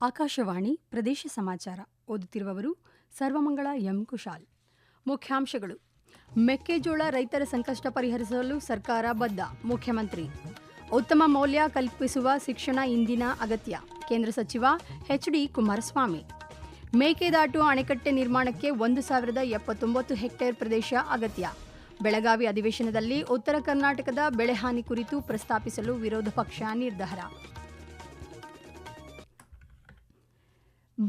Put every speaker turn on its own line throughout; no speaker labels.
ಆಕಾಶವಾಣಿ ಪ್ರದೇಶ ಸಮಾಚಾರ. ಓದುತ್ತಿರುವವರು ಸರ್ವಮಂಗಳ ಎಂ ಕುಶಾಲ್. ಮುಖ್ಯಾಂಶಗಳು. ಮೆಕ್ಕೆಜೋಳ ರೈತರ ಸಂಕಷ್ಟ ಪರಿಹರಿಸಲು ಸರ್ಕಾರ ಬದ್ಧ. ಮುಖ್ಯಮಂತ್ರಿ. ಉತ್ತಮ ಮೌಲ್ಯ ಕಲ್ಪಿಸುವ ಶಿಕ್ಷಣ ಇಂದಿನ ಅಗತ್ಯ. ಕೇಂದ್ರ ಸಚಿವ ಎಚ್ ಡಿ ಕುಮಾರಸ್ವಾಮಿ. ಮೇಕೆದಾಟು ಅಣೆಕಟ್ಟೆ ನಿರ್ಮಾಣಕ್ಕೆ ಒಂದು ಸಾವಿರದ ಎಪ್ಪತ್ತೊಂಬತ್ತು ಹೆಕ್ಟೇರ್ ಪ್ರದೇಶ ಅಗತ್ಯ. ಬೆಳಗಾವಿ ಅಧಿವೇಶನದಲ್ಲಿ ಉತ್ತರ ಕರ್ನಾಟಕದ ಬೆಳೆಹಾನಿ ಕುರಿತು ಪ್ರಸ್ತಾಪಿಸಲು ವಿರೋಧ ಪಕ್ಷ ನಿರ್ಧಾರ.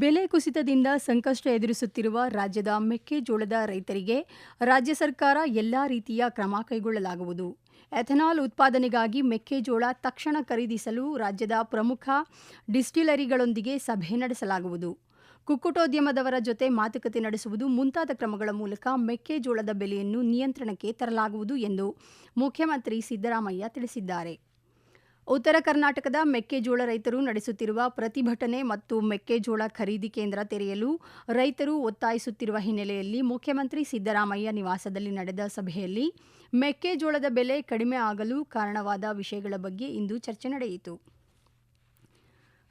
ಬೆಲೆ ಕುಸಿತದಿಂದ ಸಂಕಷ್ಟ ಎದುರಿಸುತ್ತಿರುವ ರಾಜ್ಯದ ಮೆಕ್ಕೆಜೋಳದ ರೈತರಿಗೆ ರಾಜ್ಯ ಸರ್ಕಾರ ಎಲ್ಲಾ ರೀತಿಯ ಕ್ರಮ ಕೈಗೊಳ್ಳಲಾಗುವುದು. ಎಥೆನಾಲ್ ಉತ್ಪಾದನೆಗಾಗಿ ಮೆಕ್ಕೆಜೋಳ ತಕ್ಷಣ ಖರೀದಿಸಲು ರಾಜ್ಯದ ಪ್ರಮುಖ ಡಿಸ್ಟಿಲರಿಗಳೊಂದಿಗೆ ಸಭೆ ನಡೆಸಲಾಗುವುದು. ಕುಕ್ಕುಟೋದ್ಯಮದವರ ಜೊತೆ ಮಾತುಕತೆ ನಡೆಸುವುದು ಮುಂತಾದ ಕ್ರಮಗಳ ಮೂಲಕ ಮೆಕ್ಕೆಜೋಳದ ಬೆಲೆಯನ್ನು ನಿಯಂತ್ರಣಕ್ಕೆ ತರಲಾಗುವುದು ಎಂದು ಮುಖ್ಯಮಂತ್ರಿ ಸಿದ್ದರಾಮಯ್ಯ ತಿಳಿಸಿದ್ದಾರೆ. ಉತ್ತರ ಕರ್ನಾಟಕದ ಮೆಕ್ಕೆಜೋಳ ರೈತರು ನಡೆಸುತ್ತಿರುವ ಪ್ರತಿಭಟನೆ ಮತ್ತು ಮೆಕ್ಕೆಜೋಳ ಖರೀದಿ ಕೇಂದ್ರ ತೆರೆಯಲು ರೈತರು ಒತ್ತಾಯಿಸುತ್ತಿರುವ ಹಿನ್ನೆಲೆಯಲ್ಲಿ ಮುಖ್ಯಮಂತ್ರಿ ಸಿದ್ದರಾಮಯ್ಯ ನಿವಾಸದಲ್ಲಿ ನಡೆದ ಸಭೆಯಲ್ಲಿ ಮೆಕ್ಕೆಜೋಳದ ಬೆಲೆ ಕಡಿಮೆ ಆಗಲು ಕಾರಣವಾದ ವಿಷಯಗಳ ಬಗ್ಗೆ ಇಂದು ಚರ್ಚೆ ನಡೆಯಿತು.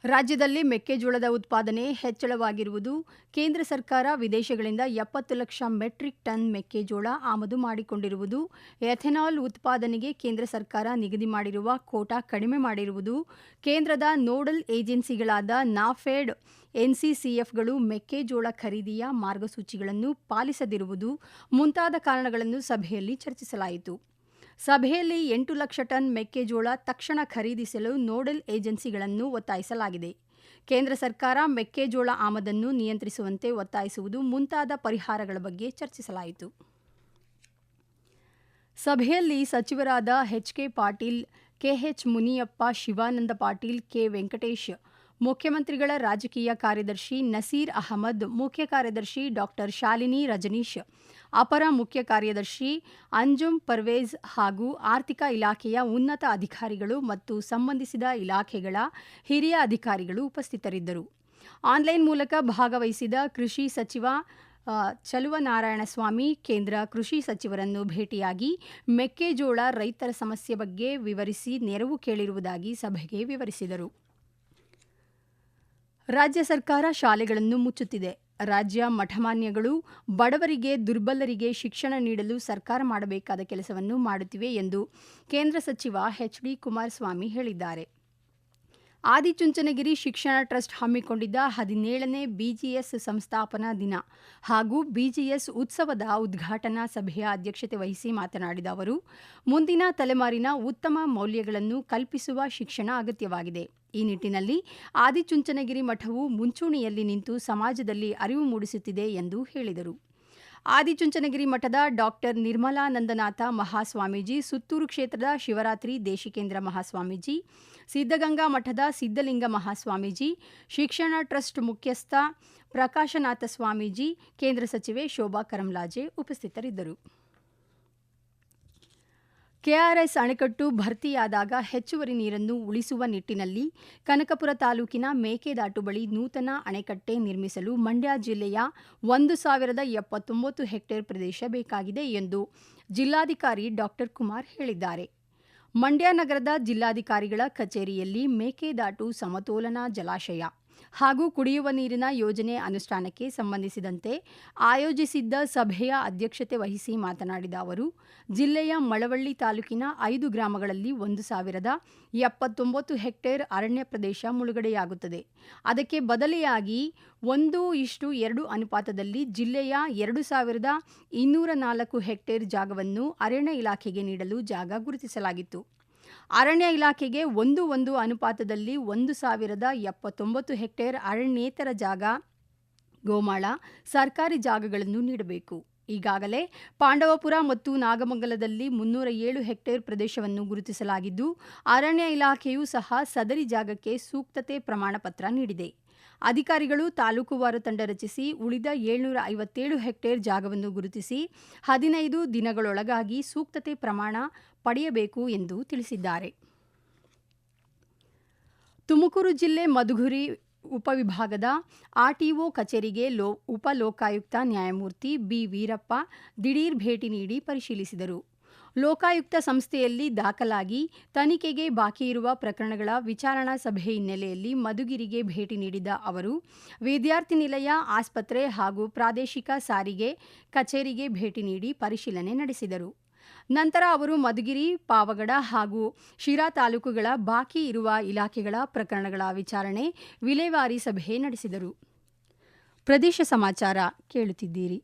ರಾಜ್ಯದಲ್ಲಿ ಮೆಕ್ಕೆಜೋಳದ ಉತ್ಪಾದನೆ ಹೆಚ್ಚಳವಾಗಿರುವುದು ಕೇಂದ್ರ ಸರ್ಕಾರ ವಿದೇಶಗಳಿಂದ ಎಪ್ಪತ್ತು ಲಕ್ಷ ಮೆಟ್ರಿಕ್ ಟನ್ ಮೆಕ್ಕೆಜೋಳ ಆಮದು ಮಾಡಿಕೊಂಡಿರುವುದು, ಎಥೆನಾಲ್ ಉತ್ಪಾದನೆಗೆ ಕೇಂದ್ರ ಸರ್ಕಾರ ನಿಗದಿ ಮಾಡಿರುವ ಕೋಟಾ ಕಡಿಮೆ ಮಾಡಿರುವುದು, ಕೇಂದ್ರದ ನೋಡಲ್ ಏಜೆನ್ಸಿಗಳಾದ ನಾಫೆಡ್, ಎನ್ಸಿಸಿಎಫ್ಗಳು ಮೆಕ್ಕೆಜೋಳ ಖರೀದಿಯ ಮಾರ್ಗಸೂಚಿಗಳನ್ನು ಪಾಲಿಸದಿರುವುದು ಮುಂತಾದ ಕಾರಣಗಳನ್ನು ಸಭೆಯಲ್ಲಿ ಚರ್ಚಿಸಲಾಯಿತು. ಸಭೆಯಲ್ಲಿ ಎಂಟು ಲಕ್ಷ ಟನ್ ಮೆಕ್ಕೆಜೋಳ ತಕ್ಷಣ ಖರೀದಿಸಲು ನೋಡಲ್ ಏಜೆನ್ಸಿಗಳನ್ನು ಒತ್ತಾಯಿಸಲಾಗಿದೆ. ಕೇಂದ್ರ ಸರ್ಕಾರ ಮೆಕ್ಕೆಜೋಳ ಆಮದನ್ನು ನಿಯಂತ್ರಿಸುವಂತೆ ಒತ್ತಾಯಿಸುವುದು ಮುಂತಾದ ಪರಿಹಾರಗಳ ಬಗ್ಗೆ ಚರ್ಚಿಸಲಾಯಿತು. ಸಭೆಯಲ್ಲಿ ಸಚಿವರಾದ HK Patil KH Muniyappa, Shivananda Patil, K Venkatesh ಮುಖ್ಯಮಂತ್ರಿಗಳ ರಾಜಕೀಯ ಕಾರ್ಯದರ್ಶಿ ನಸೀರ್ ಅಹಮದ್, ಮುಖ್ಯ ಕಾರ್ಯದರ್ಶಿ ಡಾಕ್ಟರ್ ಶಾಲಿನಿ ರಜನೀಶ್, ಅಪರ ಮುಖ್ಯ ಕಾರ್ಯದರ್ಶಿ ಅಂಜುಮ್ ಪರ್ವೇಜ್ ಹಾಗೂ ಆರ್ಥಿಕ ಇಲಾಖೆಯ ಉನ್ನತ ಅಧಿಕಾರಿಗಳು ಮತ್ತು ಸಂಬಂಧಿಸಿದ ಇಲಾಖೆಗಳ ಹಿರಿಯ ಅಧಿಕಾರಿಗಳು ಉಪಸ್ಥಿತರಿದ್ದರು. ಆನ್ಲೈನ್ ಮೂಲಕ ಭಾಗವಹಿಸಿದ ಕೃಷಿ ಸಚಿವ ಚಲುವನಾರಾಯಣಸ್ವಾಮಿ, ಕೇಂದ್ರ ಕೃಷಿ ಸಚಿವರನ್ನು ಭೇಟಿಯಾಗಿ ಮೆಕ್ಕೆಜೋಳ ರೈತರ ಸಮಸ್ಯೆ ಬಗ್ಗೆ ವಿವರಿಸಿ ನೆರವು ಕೇಳಿರುವುದಾಗಿ ಸಭೆಗೆ ವಿವರಿಸಿದರು. ರಾಜ್ಯ ಸರ್ಕಾರ ಶಾಲೆಗಳನ್ನು ಮುಚ್ಚುತ್ತಿದೆ. ರಾಜ್ಯ ಮಠಮಾನ್ಯಗಳು ಬಡವರಿಗೆ, ದುರ್ಬಲರಿಗೆ ಶಿಕ್ಷಣ ನೀಡಲು ಸರ್ಕಾರ ಮಾಡಬೇಕಾದ ಕೆಲಸವನ್ನು ಮಾಡುತ್ತಿವೆ ಎಂದು ಕೇಂದ್ರ ಸಚಿವ ಎಚ್ ಡಿ ಕುಮಾರಸ್ವಾಮಿ ಹೇಳಿದ್ದಾರೆ. ಆದಿಚುಂಚನಗಿರಿ ಶಿಕ್ಷಣ ಟ್ರಸ್ಟ್ ಹಮ್ಮಿಕೊಂಡಿದ್ದ ಹದಿನೇಳನೇ ಬಿಜಿಎಸ್ ಸಂಸ್ಥಾಪನಾ ದಿನ ಹಾಗೂ ಬಿಜಿಎಸ್ ಉತ್ಸವದ ಉದ್ಘಾಟನಾ ಸಭೆಯ ಅಧ್ಯಕ್ಷತೆ ವಹಿಸಿ ಮಾತನಾಡಿದ ಅವರು, ಮುಂದಿನ ತಲೆಮಾರಿನ ಉತ್ತಮ ಮೌಲ್ಯಗಳನ್ನು ಕಲ್ಪಿಸುವ ಶಿಕ್ಷಣ ಅಗತ್ಯವಾಗಿದೆ. ಈ ನಿಟ್ಟಿನಲ್ಲಿ ಆದಿಚುಂಚನಗಿರಿ ಮಠವು ಮುಂಚೂಣಿಯಲ್ಲಿ ನಿಂತು ಸಮಾಜದಲ್ಲಿ ಅರಿವು ಮೂಡಿಸುತ್ತಿದೆ ಎಂದು ಹೇಳಿದರು. ಆದಿಚುಂಚನಗಿರಿ ಮಠದ ಡಾಕ್ಟರ್ ನಿರ್ಮಲಾನಂದನಾಥ ಮಹಾಸ್ವಾಮೀಜಿ, ಸುತ್ತೂರು ಕ್ಷೇತ್ರದ ಶಿವರಾತ್ರಿ ದೇಶಿಕೇಂದ್ರ ಮಹಾಸ್ವಾಮೀಜಿ, ಸಿದ್ಧಗಂಗಾ ಮಠದ ಸಿದ್ಧಲಿಂಗ ಮಹಾಸ್ವಾಮೀಜಿ, ಶಿಕ್ಷಣ ಟ್ರಸ್ಟ್ ಮುಖ್ಯಸ್ಥ ಪ್ರಕಾಶನಾಥ ಸ್ವಾಮೀಜಿ, ಕೇಂದ್ರ ಸಚಿವೆ ಶೋಭಾ ಕರಂಲಾಜೆ ಉಪಸ್ಥಿತರಿದ್ದರು. ಕೆಆರ್ಎಸ್ ಅಣೆಕಟ್ಟು ಭರ್ತಿಯಾದಾಗ ಹೆಚ್ಚುವರಿ ನೀರನ್ನು ಉಳಿಸುವ ನಿಟ್ಟಿನಲ್ಲಿ ಕನಕಪುರ ತಾಲೂಕಿನ ಮೇಕೆದಾಟು ಬಳಿ ನೂತನ ಅಣೆಕಟ್ಟೆ ನಿರ್ಮಿಸಲು ಮಂಡ್ಯ ಜಿಲ್ಲೆಯ ಒಂದು ಸಾವಿರದ ಎಪ್ಪತ್ತೊಂಬತ್ತು ಹೆಕ್ಟೇರ್ ಪ್ರದೇಶ ಬೇಕಾಗಿದೆ ಎಂದು ಜಿಲ್ಲಾಧಿಕಾರಿ ಡಾಕ್ಟರ್ ಕುಮಾರ್ ಹೇಳಿದ್ದಾರೆ. ಮಂಡ್ಯ ನಗರದ ಜಿಲ್ಲಾಧಿಕಾರಿಗಳ ಕಚೇರಿಯಲ್ಲಿ ಮೇಕೆದಾಟು ಸಮತೋಲನ ಜಲಾಶಯ ಹಾಗೂ ಕುಡಿಯುವ ನೀರಿನ ಯೋಜನೆ ಅನುಷ್ಠಾನಕ್ಕೆ ಸಂಬಂಧಿಸಿದಂತೆ ಆಯೋಜಿಸಿದ್ದ ಸಭೆಯ ಅಧ್ಯಕ್ಷತೆ ವಹಿಸಿ ಮಾತನಾಡಿದ ಅವರು, ಜಿಲ್ಲೆಯ ಮಳವಳ್ಳಿ ತಾಲೂಕಿನ ಐದು ಗ್ರಾಮಗಳಲ್ಲಿ ಒಂದು ಸಾವಿರದ ಎಪ್ಪತ್ತೊಂಬತ್ತು ಹೆಕ್ಟೇರ್ ಅರಣ್ಯ ಪ್ರದೇಶ ಮುಳುಗಡೆಯಾಗುತ್ತದೆ. ಅದಕ್ಕೆ ಬದಲಿಯಾಗಿ ಒಂದು ಇಷ್ಟು ಎರಡು ಅನುಪಾತದಲ್ಲಿ ಜಿಲ್ಲೆಯ ಎರಡು ಸಾವಿರದ ಇನ್ನೂರ ನಾಲ್ಕು ಹೆಕ್ಟೇರ್ ಜಾಗವನ್ನು ಅರಣ್ಯ ಇಲಾಖೆಗೆ ನೀಡಲು ಜಾಗ ಗುರುತಿಸಲಾಗಿತ್ತು. ಅರಣ್ಯ ಇಲಾಖೆಗೆ ಒಂದು ಒಂದು ಅನುಪಾತದಲ್ಲಿ ಒಂದು ಸಾವಿರದ ಎಪ್ಪತ್ತೊಂಬತ್ತು ಹೆಕ್ಟೇರ್ ಅರಣ್ಯೇತರ ಜಾಗ, ಗೋಮಾಳ, ಸರ್ಕಾರಿ ಜಾಗಗಳನ್ನು ನೀಡಬೇಕು. ಈಗಾಗಲೇ ಪಾಂಡವಪುರ ಮತ್ತು ನಾಗಮಂಗಲದಲ್ಲಿ ಮುನ್ನೂರ ಏಳು ಹೆಕ್ಟೇರ್ ಪ್ರದೇಶವನ್ನು ಗುರುತಿಸಲಾಗಿದ್ದು, ಅರಣ್ಯ ಇಲಾಖೆಯೂ ಸಹ ಸದರಿ ಜಾಗಕ್ಕೆ ಸೂಕ್ತತೆ ಪ್ರಮಾಣಪತ್ರ ನೀಡಿದೆ. ಅಧಿಕಾರಿಗಳು ತಾಲೂಕುವಾರು ತಂಡ ರಚಿಸಿ ಉಳಿದ ಏಳ್ನೂರ ಐವತ್ತೇಳು ಹೆಕ್ಟೇರ್ ಜಾಗವನ್ನು ಗುರುತಿಸಿ ಹದಿನೈದು ದಿನಗಳೊಳಗಾಗಿ ಸೂಕ್ತತೆ ಪ್ರಮಾಣ ಪಡೆಯಬೇಕು ಎಂದು ತಿಳಿಸಿದ್ದಾರೆ. ತುಮಕೂರು ಜಿಲ್ಲೆ ಮಧುಗುರಿ ಉಪವಿಭಾಗದ ಆರ್ಟಿಒ ಕಚೇರಿಗೆ ಲೋ ಉಪ ಲೋಕಾಯುಕ್ತ ನ್ಯಾಯಮೂರ್ತಿ ಬಿ ವೀರಪ್ಪ ದಿಢೀರ್ ಭೇಟಿ ನೀಡಿ ಪರಿಶೀಲಿಸಿದರು. ಲೋಕಾಯುಕ್ತ ಸಂಸ್ಥೆಯಲ್ಲಿ ದಾಖಲಾಗಿ ತನಿಖೆಗೆ ಬಾಕಿ ಇರುವ ಪ್ರಕರಣಗಳ ವಿಚಾರಣಾ ಸಭೆ ಹಿನ್ನೆಲೆಯಲ್ಲಿ ಮಧುಗಿರಿಗೆ ಭೇಟಿ ನೀಡಿದ ಅವರು, ವಿದ್ಯಾರ್ಥಿ ನಿಲಯ, ಆಸ್ಪತ್ರೆ ಹಾಗೂ ಪ್ರಾದೇಶಿಕ ಸಾರಿಗೆ ಕಚೇರಿಗೆ ಭೇಟಿ ನೀಡಿ ಪರಿಶೀಲನೆ ನಡೆಸಿದರು. ನಂತರ ಅವರು ಮಧುಗಿರಿ, ಪಾವಗಡ ಹಾಗೂ ಶಿರಾ ತಾಲೂಕುಗಳ ಬಾಕಿ ಇರುವ ಇಲಾಖೆಗಳ ಪ್ರಕರಣಗಳ ವಿಚಾರಣೆ ವಿಲೇವಾರಿ ಸಭೆ ನಡೆಸಿದರು. ಪ್ರದೇಶ ಸಮಾಚಾರ ಕೇಳುತ್ತಿದ್ದೀರಿ.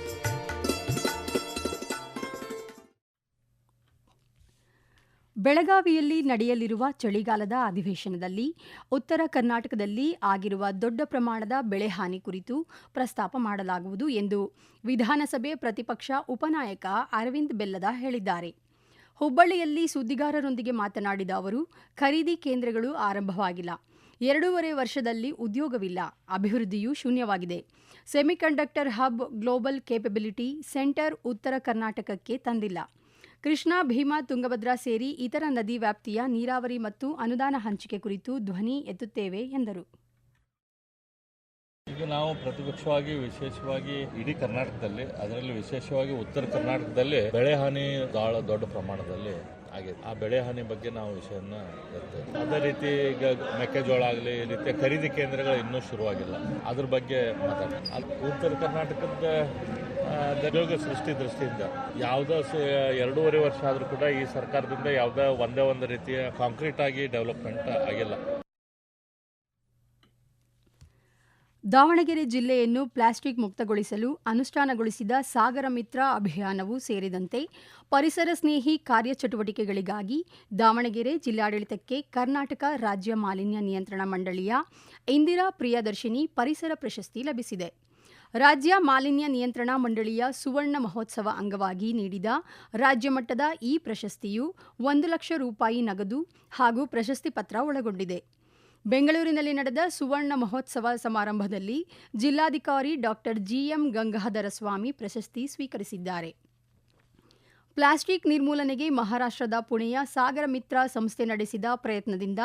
ಬೆಳಗಾವಿಯಲ್ಲಿ ನಡೆಯಲಿರುವ ಚಳಿಗಾಲದ ಅಧಿವೇಶನದಲ್ಲಿ ಉತ್ತರ ಕರ್ನಾಟಕದಲ್ಲಿ ಆಗಿರುವ ದೊಡ್ಡ ಪ್ರಮಾಣದ ಬೆಳೆ ಹಾನಿ ಕುರಿತು ಪ್ರಸ್ತಾಪ ಮಾಡಲಾಗುವುದು ಎಂದು ವಿಧಾನಸಭೆ ಪ್ರತಿಪಕ್ಷ ಉಪನಾಯಕ ಅರವಿಂದ್ ಬೆಲ್ಲದ ಹೇಳಿದ್ದಾರೆ. ಹುಬ್ಬಳ್ಳಿಯಲ್ಲಿ ಸುದ್ದಿಗಾರರೊಂದಿಗೆ ಮಾತನಾಡಿದ ಅವರು, ಖರೀದಿ ಕೇಂದ್ರಗಳು ಆರಂಭವಾಗಿಲ್ಲ. ಎರಡೂವರೆ ವರ್ಷದಲ್ಲಿ ಉದ್ಯೋಗವಿಲ್ಲ. ಅಭಿವೃದ್ಧಿಯೂ ಶೂನ್ಯವಾಗಿದೆ. Semiconductor hub global capability centre ಉತ್ತರ ಕರ್ನಾಟಕಕ್ಕೆ ತಂದಿಲ್ಲ. ಕೃಷ್ಣಾ, ಭೀಮಾ, ತುಂಗಭದ್ರಾ ಸೇರಿ ಇತರ ನದಿ ವ್ಯಾಪ್ತಿಯ ನೀರಾವರಿ ಮತ್ತು ಅನುದಾನ ಹಂಚಿಕೆ ಕುರಿತು ಧ್ವನಿ ಎತ್ತುತ್ತೇವೆ, ಎಂದರು.
ಈಗ ನಾವು ಪ್ರತಿಪಕ್ಷವಾಗಿ, ವಿಶೇಷವಾಗಿ ಇಡೀ ಕರ್ನಾಟಕದಲ್ಲಿ, ಅದರಲ್ಲಿ ವಿಶೇಷವಾಗಿ ಉತ್ತರ ಕರ್ನಾಟಕದಲ್ಲಿ ಬೆಳೆ ಹಾನಿ ಬಹಳ ದೊಡ್ಡ ಪ್ರಮಾಣದಲ್ಲಿ ಆಗಿದೆ. ಆ ಬೆಳೆ ಹಾನಿ ಬಗ್ಗೆ ನಾವು ವಿಷಯನ ಇರ್ತೇವೆ ಅದೇ ರೀತಿ ಈಗ ಮೆಕ್ಕೆಜೋಳ ಆಗಲಿ, ಈ ರೀತಿಯ ಖರೀದಿ ಕೇಂದ್ರಗಳು ಇನ್ನೂ ಶುರುವಾಗಿಲ್ಲ. ಅದ್ರ ಬಗ್ಗೆ ಮಾತಾಡ ಉತ್ತರ ಕರ್ನಾಟಕದ ಉದ್ಯೋಗ ಸೃಷ್ಟಿ ದೃಷ್ಟಿಯಿಂದ. ಯಾವುದೋ ಎರಡೂವರೆ ವರ್ಷ ಆದರೂ ಕೂಡ ಈ ಸರ್ಕಾರದಿಂದ ಯಾವುದೋ ಒಂದೇ ಒಂದು ರೀತಿಯ ಕಾಂಕ್ರೀಟ್ ಆಗಿ ಡೆವಲಪ್ಮೆಂಟ್ ಆಗಿಲ್ಲ.
ದಾವಣಗೆರೆ ಜಿಲ್ಲೆಯನ್ನು ಪ್ಲಾಸ್ಟಿಕ್ ಮುಕ್ತಗೊಳಿಸಲು ಅನುಷ್ಠಾನಗೊಳಿಸಿದ ಸಾಗರ ಮಿತ್ರ ಅಭಿಯಾನವು ಸೇರಿದಂತೆ ಪರಿಸರ ಸ್ನೇಹಿ ಕಾರ್ಯಚಟುವಟಿಕೆಗಳಿಗಾಗಿ ದಾವಣಗೆರೆ ಜಿಲ್ಲಾಡಳಿತಕ್ಕೆ ಕರ್ನಾಟಕ ರಾಜ್ಯ ಮಾಲಿನ್ಯ ನಿಯಂತ್ರಣ ಮಂಡಳಿಯ ಇಂದಿರಾ ಪ್ರಿಯದರ್ಶಿನಿ ಪರಿಸರ ಪ್ರಶಸ್ತಿ ಲಭಿಸಿದೆ. ರಾಜ್ಯ ಮಾಲಿನ್ಯ ನಿಯಂತ್ರಣ ಮಂಡಳಿಯ ಸುವರ್ಣ ಮಹೋತ್ಸವ ಅಂಗವಾಗಿ ನೀಡಿದ ರಾಜ್ಯಮಟ್ಟದ ಈ ಪ್ರಶಸ್ತಿಯು ಒಂದು ಲಕ್ಷ ರೂಪಾಯಿ ನಗದು ಹಾಗೂ ಪ್ರಶಸ್ತಿ ಪತ್ರ ಒಳಗೊಂಡಿದೆ. ಬೆಂಗಳೂರಿನಲ್ಲಿ ನಡೆದ ಸುವರ್ಣ ಮಹೋತ್ಸವ ಸಮಾರಂಭದಲ್ಲಿ ಜಿಲ್ಲಾಧಿಕಾರಿ ಡಾಕ್ಟರ್ ಜಿಎಂ ಗಂಗಾಧರ ಸ್ವಾಮಿ ಪ್ರಶಸ್ತಿ ಸ್ವೀಕರಿಸಿದ್ದಾರೆ. ಪ್ಲಾಸ್ಟಿಕ್ ನಿರ್ಮೂಲನೆಗೆ ಮಹಾರಾಷ್ಟ್ರದ ಪುಣೆಯ ಸಾಗರ ಮಿತ್ರ ಸಂಸ್ಥೆ ನಡೆಸಿದ ಪ್ರಯತ್ನದಿಂದ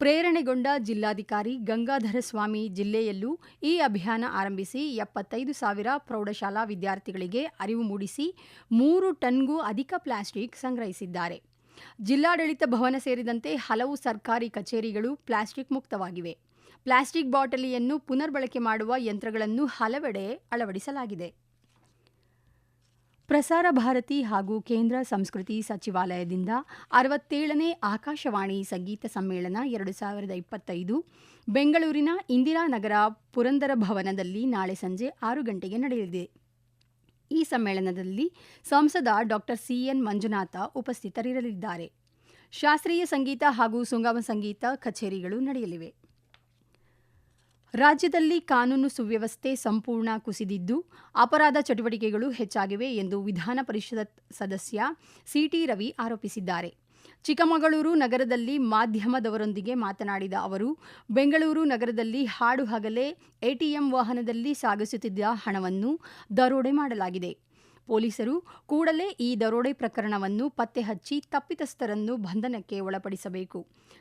ಪ್ರೇರಣೆಗೊಂಡ ಜಿಲ್ಲಾಧಿಕಾರಿ ಗಂಗಾಧರ ಸ್ವಾಮಿ ಜಿಲ್ಲೆಯಲ್ಲೂ ಈ ಅಭಿಯಾನ ಆರಂಭಿಸಿ ಎಪ್ಪತ್ತೈದು ಸಾವಿರ ಪ್ರೌಢಶಾಲಾ ವಿದ್ಯಾರ್ಥಿಗಳಿಗೆ ಅರಿವು ಮೂಡಿಸಿ ಮೂರು ಟನ್ಗೂ ಅಧಿಕ ಪ್ಲಾಸ್ಟಿಕ್ ಸಂಗ್ರಹಿಸಿದ್ದಾರೆ. ಜಿಲ್ಲಾಡಳಿತ ಭವನ ಸೇರಿದಂತೆ ಹಲವು ಸರ್ಕಾರಿ ಕಚೇರಿಗಳು ಪ್ಲಾಸ್ಟಿಕ್ ಮುಕ್ತವಾಗಿವೆ. ಪ್ಲಾಸ್ಟಿಕ್ ಬಾಟಲಿಯನ್ನು ಪುನರ್ಬಳಕೆ ಮಾಡುವ ಯಂತ್ರಗಳನ್ನು ಹಲವೆಡೆ ಅಳವಡಿಸಲಾಗಿದೆ. ಪ್ರಸಾರ ಭಾರತಿ ಹಾಗೂ ಕೇಂದ್ರ ಸಂಸ್ಕೃತಿ ಸಚಿವಾಲಯದಿಂದ ಅರವತ್ತೇಳನೇ ಆಕಾಶವಾಣಿ ಸಂಗೀತ ಸಮ್ಮೇಳನ ಎರಡು ಸಾವಿರದ ಇಪ್ಪತ್ತೈದು, ಬೆಂಗಳೂರಿನ ಇಂದಿರಾನಗರ ಪುರಂದರ ಭವನದಲ್ಲಿ ನಾಳೆ ಸಂಜೆ ಆರು ಗಂಟೆಗೆ ನಡೆಯಲಿದೆ. ಈ ಸಮ್ಮೇಳನದಲ್ಲಿ ಸಂಸದ ಡಾಕ್ಟರ್ ಸಿಎನ್ ಮಂಜುನಾಥ ಉಪಸ್ಥಿತರಿರಲಿದ್ದಾರೆ. ಶಾಸ್ತ್ರೀಯ ಸಂಗೀತ ಹಾಗೂ ಸುಂಗಮ ಸಂಗೀತ ಕಚೇರಿಗಳು ನಡೆಯಲಿವೆ. ರಾಜ್ಯದಲ್ಲಿ ಕಾನೂನು ಸುವ್ಯವಸ್ಥೆ ಸಂಪೂರ್ಣ ಕುಸಿದಿದ್ದು, ಅಪರಾಧ ಚಟುವಟಿಕೆಗಳು ಹೆಚ್ಚಾಗಿವೆ ಎಂದು ವಿಧಾನ ಪರಿಷತ್ ಸದಸ್ಯ ಸಿಟಿ ರವಿ ಆರೋಪಿಸಿದ್ದಾರೆ. ಚಿಕ್ಕಮಗಳೂರು ನಗರದಲ್ಲಿ ಮಾಧ್ಯಮದವರೊಂದಿಗೆ ಮಾತನಾಡಿದ ಅವರು, ಬೆಂಗಳೂರು ನಗರದಲ್ಲಿ ಹಾಡು ಹಗಲೇ ಎಟಿಎಂ ವಾಹನದಲ್ಲಿ ಸಾಗಿಸುತ್ತಿದ್ದ ಹಣವನ್ನು ದರೋಡೆ ಮಾಡಲಾಗಿದೆ. ಪೊಲೀಸರು ಕೂಡಲೇ ಈ ದರೋಡೆ ಪ್ರಕರಣವನ್ನು ಪತ್ತೆ ಹಚ್ಚಿ ತಪ್ಪಿತಸ್ಥರನ್ನು ಬಂಧನಕ್ಕೆ ಒಳಪಡಿಸಬೇಕು.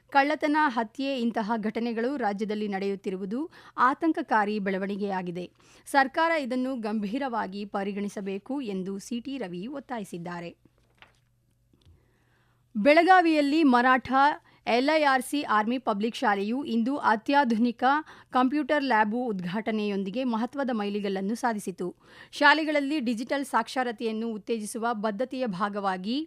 ಕಳ್ಳತನ, ಹತ್ಯೆ ಇಂತಹ ಘಟನೆಗಳು ರಾಜ್ಯದಲ್ಲಿ ನಡೆಯುತ್ತಿರುವುದು ಆತಂಕಕಾರಿ ಬೆಳವಣಿಗೆಯಾಗಿದೆ. ಸರ್ಕಾರ ಇದನ್ನು ಗಂಭೀರವಾಗಿ ಪರಿಗಣಿಸಬೇಕು ಎಂದು ಸಿಟಿ ರವಿ ಒತ್ತಾಯಿಸಿದ್ದಾರೆ. ಬೆಳಗಾವಿಯಲ್ಲಿ ಮರಾಠ ಎಲ್ಐಆರ್ಸಿ ಆರ್ಮಿ ಪಬ್ಲಿಕ್ ಶಾಲೆಯು ಇಂದು ಅತ್ಯಾಧುನಿಕ ಕಂಪ್ಯೂಟರ್ ಲ್ಯಾಬು ಉದ್ಘಾಟನೆಯೊಂದಿಗೆ ಮಹತ್ವದ ಮೈಲಿಗಲ್ಲನ್ನು ಸಾಧಿಸಿತು. ಶಾಲೆಗಳಲ್ಲಿ ಡಿಜಿಟಲ್ ಸಾಕ್ಷರತೆಯನ್ನು ಉತ್ತೇಜಿಸುವ ಬದ್ಧತೆಯ ಭಾಗವಾಗಿ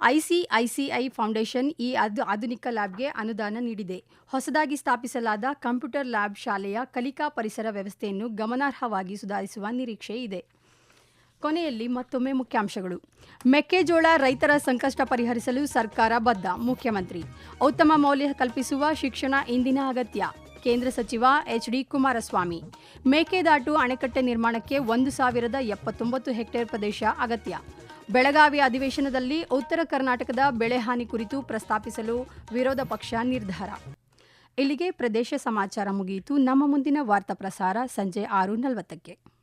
ಐಸಿಐಸಿಐ ಫೌಂಡೇಶನ್ ಈ ಅದು, ಆಧುನಿಕ ಲ್ಯಾಬ್ಗೆ ಅನುದಾನ ನೀಡಿದೆ. ಹೊಸದಾಗಿ ಸ್ಥಾಪಿಸಲಾದ ಕಂಪ್ಯೂಟರ್ ಲ್ಯಾಬ್ ಶಾಲೆಯ ಕಲಿಕಾ ಪರಿಸರ ವ್ಯವಸ್ಥೆಯನ್ನು ಗಮನಾರ್ಹವಾಗಿ ಸುಧಾರಿಸುವ ನಿರೀಕ್ಷೆ ಇದೆ. ಕೊನೆಯಲ್ಲಿ ಮತ್ತೊಮ್ಮೆ ಮುಖ್ಯಾಂಶಗಳು. ಮೆಕ್ಕೆಜೋಳ ರೈತರ ಸಂಕಷ್ಟ ಪರಿಹರಿಸಲು ಸರ್ಕಾರ ಬದ್ಧ, ಮುಖ್ಯಮಂತ್ರಿ. ಉತ್ತಮ ಮೌಲ್ಯ ಕಲ್ಪಿಸುವ ಶಿಕ್ಷಣ ಇಂದಿನ ಅಗತ್ಯ, ಕೇಂದ್ರ ಸಚಿವ ಎಚ್ ಡಿ ಕುಮಾರಸ್ವಾಮಿ. ಮೇಕೆದಾಟು ಅಣೆಕಟ್ಟೆ ನಿರ್ಮಾಣಕ್ಕೆ ಒಂದು ಸಾವಿರದ ಎಪ್ಪತ್ತೊಂಬತ್ತು ಹೆಕ್ಟೇರ್ ಪ್ರದೇಶ ಅಗತ್ಯ. ಬೆಳಗಾವಿ ಅಧಿವೇಶನದಲ್ಲಿ ಉತ್ತರ ಕರ್ನಾಟಕದ ಬೆಳೆ ಹಾನಿ ಕುರಿತು ಪ್ರಸ್ತಾಪಿಸಲು ವಿರೋಧ ಪಕ್ಷ ನಿರ್ಧಾರ. ಇಲ್ಲಿಗೆ ಪ್ರದೇಶ ಸಮಾಚಾರ ಮುಗಿಯಿತು. ನಮ್ಮ ಮುಂದಿನ ವಾರ್ತಾ ಪ್ರಸಾರ ಸಂಜೆ ಆರು ನಲವತ್ತಕ್ಕೆ.